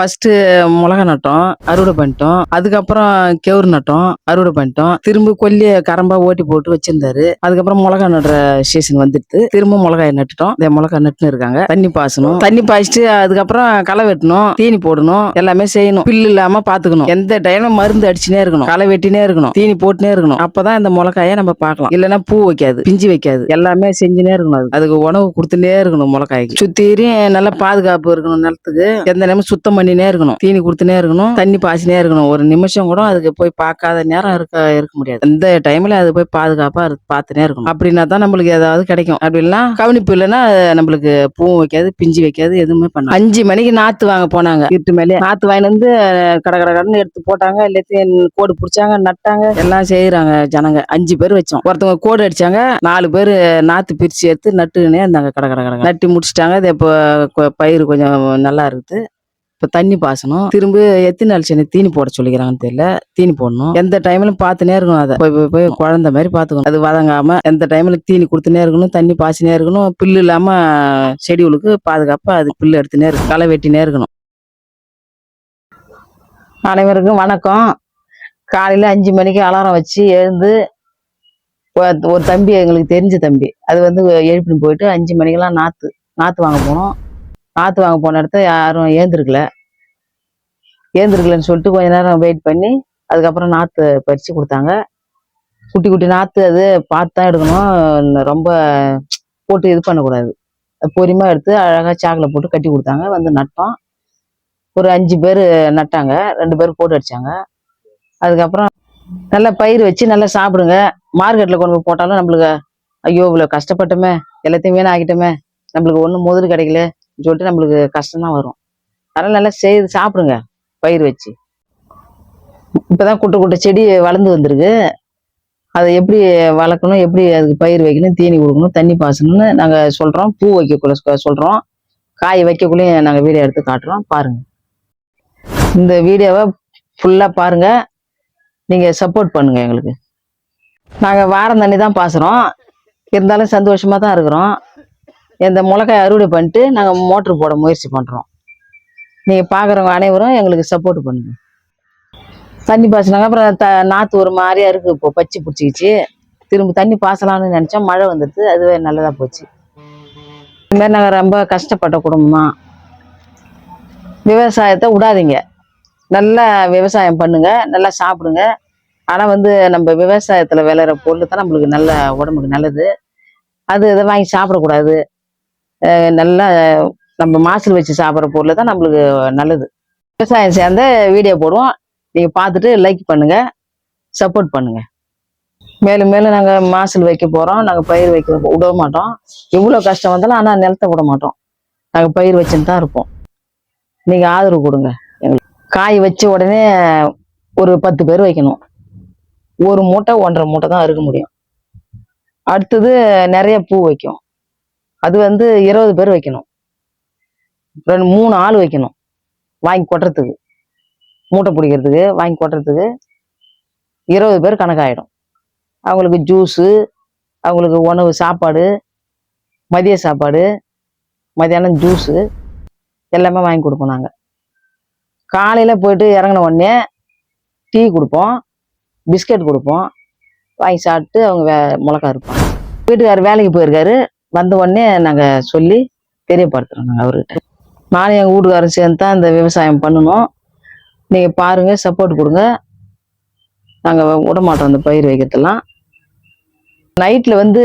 First மிளகா நட்டோம் அறுவடை பண்ணிட்டோம். அதுக்கப்புறம் கெவுரு நட்டோம் அறுவடை பண்ணிட்டோம். திரும்ப கொல்லிய கரம்பா ஓட்டி போட்டு வச்சிருந்தாரு. அதுக்கப்புறம் மிளகா நடுற சீசன் வந்துடுது. திரும்ப மிளகாய் நட்டுட்டோம். இந்த மிளகா நட்டுன்னு இருக்காங்க. தண்ணி பாசணும். தண்ணி பாய்ச்சிட்டு அதுக்கப்புறம் களை வெட்டணும். தீனி போடணும். எல்லாமே செய்யணும். பில்லு இல்லாம பாத்துக்கணும். எந்த டைமும் மருந்து அடிச்சுனே இருக்கணும். களை வெட்டினே இருக்கணும். தீனி போட்டுனே இருக்கணும். அப்பதான் இந்த மிளகாயை நம்ம பார்க்கலாம். இல்லைன்னா பூ வைக்காது. பிஞ்சு வைக்காது. எல்லாமே செஞ்சுனே இருக்கணும் அது. அதுக்கு உணவு கொடுத்துனே இருக்கணும் மிளகாய்க்கு. சுத்தீரியும் நல்லா பாதுகாப்பு இருக்கணும் நிலத்துக்கு. எந்த நேரமும் சுத்தம் பண்ணி பண்ணினே இருக்கணும். தீனி கொடுத்துனே இருக்கணும். தண்ணி பாய்ச்சினே இருக்கணும். ஒரு நிமிஷம் கூட அதுக்கு போய் பார்க்காத நேரம் இருக்க இருக்க முடியாது. இந்த டைம்ல அது போய் பாதுகாப்பா பார்த்துனே இருக்கணும். அப்படின்னா தான் நம்மளுக்கு ஏதாவது கிடைக்கும். அப்படின்னா கவனிப்பு இல்லைன்னா நம்மளுக்கு பூ வைக்காது பிஞ்சு வைக்காது எதுவுமே பண்ண அஞ்சு மணிக்கு நாத்து வாங்க போனாங்க. வீட்டு மேலே நாத்து வாங்கிட்டு வந்து கட கடை கடன் எடுத்து போட்டாங்க. எல்லாத்தையும் கோடு பிடிச்சாங்க நட்டாங்க. எல்லாம் செய்யறாங்க ஜனங்க. அஞ்சு பேர் வச்சோம். ஒருத்தவங்க கோடு அடிச்சாங்க. நாலு பேர் நாத்து பிரிச்சு எடுத்து நட்டுனே இருந்தாங்க. கட கட கட நட்டி முடிச்சிட்டாங்க. இது இப்போ பயிர் கொஞ்சம் நல்லா இருக்குது. இப்போ தண்ணி பாசணும் திரும்ப எத்தனை நாள் சென்னை தீனி போட சொல்லிக்கிறாங்கன்னு தெரியல. தீனி போடணும். எந்த டைம்ல பார்த்துனே இருக்கணும் அதை. போய் போய் போய் மாதிரி பார்த்துக்கணும் அது வதங்காம எந்த டைம்ல தீனி கொடுத்துனே இருக்கணும் தண்ணி பாய்ச்சினே இருக்கணும் புல்லு இல்லாம செடிகளுக்கு பாதுகாப்பா அது புல்லு எடுத்துனே இருக்கணும் களை வெட்டினே இருக்கணும் அனைவருக்கும் வணக்கம். காலையில அஞ்சு மணிக்கு அலாரம் வச்சு எழுந்து ஒரு- தம்பி எங்களுக்கு தெரிஞ்ச தம்பி. அது வந்து எழுப்பின்னு போயிட்டு அஞ்சு மணிக்கெல்லாம் நாற்று நாற்று வாங்க போனோம். ஆற்று வாங்க போன இடத்த யாரும் ஏந்திருக்கல. ஏந்திருக்கலன்னு சொல்லிட்டு கொஞ்ச நேரம் வெயிட் பண்ணி அதுக்கப்புறம் நாற்று பறித்து கொடுத்தாங்க. குட்டி குட்டி நாற்று அது பார்த்து தான் எடுக்கணும். ரொம்ப போட்டு இது பண்ணக்கூடாது. அது எடுத்து அழகாக சாக்கில் போட்டு கட்டி கொடுத்தாங்க. வந்து நட்டோம். ஒரு அஞ்சு பேர் நட்டாங்க. ரெண்டு பேர் போட்டு அடித்தாங்க அதுக்கப்புறம் நல்லா பயிர் வச்சு நல்லா சாப்பிடுங்க. மார்க்கெட்டில் கொண்டு போய் போட்டாலும் நம்மளுக்கு ஐயோ இவ்வளோ கஷ்டப்பட்டோமே. எல்லாத்தையும் வீணாக்கிட்டோமே. நம்மளுக்கு ஒன்றும் முதல் கிடைக்கல. சொல்லிட்டு நம்மளுக்கு கஷ்டம் தான் வரும். அதனால் நல்லா செய்து சாப்பிடுங்க பயிர் வச்சு. இப்போதான் குட்டை குட்டை செடி வளர்ந்து வந்திருக்கு. அதை எப்படி வளர்க்கணும் எப்படி அதுக்கு பயிர் வைக்கணும் தீனி கொடுக்கணும் தண்ணி பாசணும்னு நாங்கள் சொல்கிறோம் பூ வைக்கக்குள்ள சொல்கிறோம் காய் வைக்கக்குள்ளேயும் நாங்கள் வீடியோ எடுத்து காட்டுறோம். பாருங்கள் இந்த வீடியோவை ஃபுல்லாக பாருங்கள் நீங்கள் சப்போர்ட் பண்ணுங்கள் எங்களுக்கு. நாங்கள் வாரம் தண்ணி தான் பாசுகிறோம் இருந்தாலும் சந்தோஷமாக தான் இருக்கிறோம். இந்த மிளகாய் அறுவடை பண்ணிட்டு நாங்கள் மோட்ரு போட முயற்சி பண்ணுறோம் நீங்கள் பார்க்குறவங்க அனைவரும் எங்களுக்கு சப்போர்ட் பண்ணுங்க. தண்ணி பாய்ச்சினாங்க அப்புறம் த நாற்று ஒரு மாதிரி அறுக்கு இப்போ பச்சை பிடிச்சிக்கிச்சு. திரும்ப தண்ணி பாசலாம்னு நினச்சோம் மழை வந்துடுது அதுவே நல்லதாக போச்சு. இந்த மாதிரி நாங்கள் ரொம்ப கஷ்டப்பட்ட குடும்பம். தான் விவசாயத்தை விடாதீங்க. நல்லா விவசாயம் பண்ணுங்க நல்லா சாப்பிடுங்க. ஆனால் வந்து நம்ம விவசாயத்தில் விளையிற பொருள் தான் நம்மளுக்கு நல்ல உடம்புக்கு நல்லது. அது இதை வாங்கி சாப்பிடக்கூடாது. நல்லா நம்ம மாசல் வச்சு சாப்பிட்ற பொருள் தான் நம்மளுக்கு நல்லது. விவசாயம் சேர்ந்த வீடியோ போடுவோம். நீங்கள் பார்த்துட்டு லைக் பண்ணுங்க. சப்போர்ட் பண்ணுங்க. மேலும் மேலும் நாங்கள் மாசல் வைக்க போகிறோம் நாங்கள் பயிர் வைக்க விட மாட்டோம். எவ்வளோ கஷ்டம் வந்தாலும் ஆனால் நிலத்த விட மாட்டோம். நாங்கள் பயிர் வச்சுன்னு தான் இருப்போம். நீங்கள் ஆதரவு கொடுங்க. எங்களுக்கு காய் வச்ச உடனே ஒரு பத்து பேர் வைக்கணும். ஒரு மூட்டை ஒன்றரை மூட்டை தான் அறுக்க முடியும். அடுத்தது நிறைய பூ வைக்கும். அது வந்து இருபது பேர் வைக்கணும். ரெண்டு மூணு ஆள் வைக்கணும். வாங்கி கொட்டுறதுக்கு. மூட்டை பிடிக்கிறதுக்கு வாங்கி கொட்டுறதுக்கு இருபது பேர் கணக்காயிடும். அவங்களுக்கு ஜூஸு அவங்களுக்கு உணவு சாப்பாடு மதிய சாப்பாடு மதியானம் ஜூஸு எல்லாமே வாங்கி கொடுப்போம் நாங்கள் காலையில் போயிட்டு இறங்கின உடனே டீ கொடுப்போம் பிஸ்கட் கொடுப்போம் வாங்கி சாப்பிட்டு அவங்க வே மிளகா இருப்பாங்க. வீட்டுக்காரர் வேலைக்கு போயிருக்காரு. வந்த உடனே நாங்கள் சொல்லி தெரியப்படுத்துகிறோம் நாங்கள் அவர்கிட்ட. நானும் எங்கள் வீட்டுக்காரரும் சேர்ந்து தான் இந்த விவசாயம் பண்ணணும். நீங்கள் பாருங்கள் சப்போர்ட் கொடுங்க. நாங்கள் விட மாட்டோம் இந்த பயிர் வைக்கிறதெல்லாம் நைட்டில் வந்து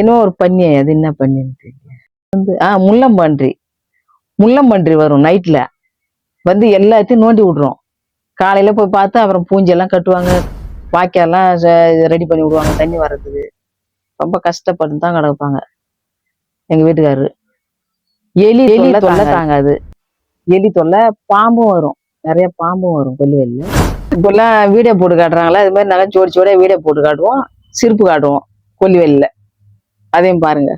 இன்னும் ஒரு பன்னி அது என்ன பண்ணின்னு தெரியல. வந்து ஆ முள்ளம்பன்றி. முள்ளம்பன்றி வரும் நைட்டில் வந்து எல்லாத்தையும் நோண்டி விட்றோம். காலையில் போய் பார்த்து அப்புறம் பூஞ்செல்லாம் கட்டுவாங்க. வாய்க்கால்லாம் ரெடி பண்ணி விடுவாங்க. தண்ணி வர்றதுக்கு. ரொம்ப கஷ்டப்பட்டு தான் கிடப்பாங்க. எங்கள் வீட்டுக்காரரு எலி எலி தொல்லை தாங்காது. எலி தொல்லை பாம்பும் வரும். நிறைய பாம்பும் வரும் கொல்லிவெளியில் இப்போல்லாம் வீடியோ போட்டு காட்டுறாங்களா? இது மாதிரி நாங்கள் ஜோடி ஜோடியாக வீடியோ போட்டு காட்டுவோம். சிரிப்பு காட்டுவோம் கொல்லிவெளியில் அதையும் பாருங்க.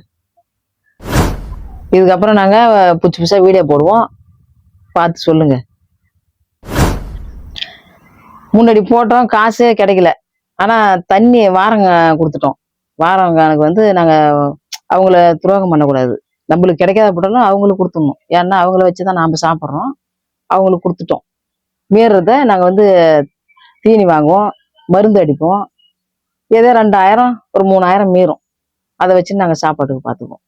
இதுக்கப்புறம் நாங்கள் புதுசு புதுசாக வீடியோ போடுவோம். பார்த்து சொல்லுங்க. முன்னாடி போட்டோம் காசே கிடைக்கல. ஆனால் தண்ணி வாரங்க கொடுத்துட்டோம். வாரவங்களுக்கு வந்து நாங்கள் அவங்கள துரோகம் பண்ணக்கூடாது. நம்மளுக்கு கிடைக்காத போட்டாலும் அவங்களுக்கு கொடுத்துடணும். ஏன்னா அவங்கள வச்சு தான் நாம் சாப்பிட்றோம். அவங்களுக்கு கொடுத்துட்டோம். மீறத நாங்கள் வந்து தீனி வாங்குவோம் மருந்து அடிப்போம். ஏதோ ரெண்டாயிரம் ஒரு மூணாயிரம் மீறும். அதை வச்சு நாங்கள் சாப்பாட்டுக்கு பார்த்துக்குவோம்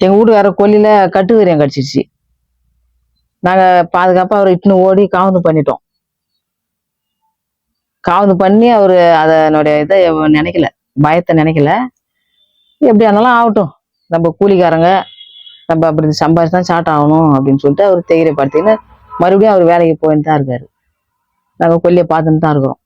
எங்கள் வீட்டுக்கார கொல்லியில் கட்டுவரியம் கடிச்சிருச்சு நாங்கள் பாதுகாப்பாக அவரை இட்டுன்னு ஓடி காவந்து பண்ணிட்டோம். காவந்து பண்ணி அவர் அதனுடைய இதை நினைக்கல பயத்தை நினைக்கல. எப்படி ஆனாலும் ஆகட்டும். நம்ம கூலிக்காரங்க நம்ம அப்படி சம்பாதிச்சு தான் சாட் ஆகணும் அப்படின்னு சொல்லிட்டு அவர் தைரியப்படுத்தின்னு மறுபடியும் அவர் வேலைக்கு போயின்னு தான் இருக்காரு. நாங்கள் கொல்லியை பார்த்துன்னு தான் இருக்கிறோம்.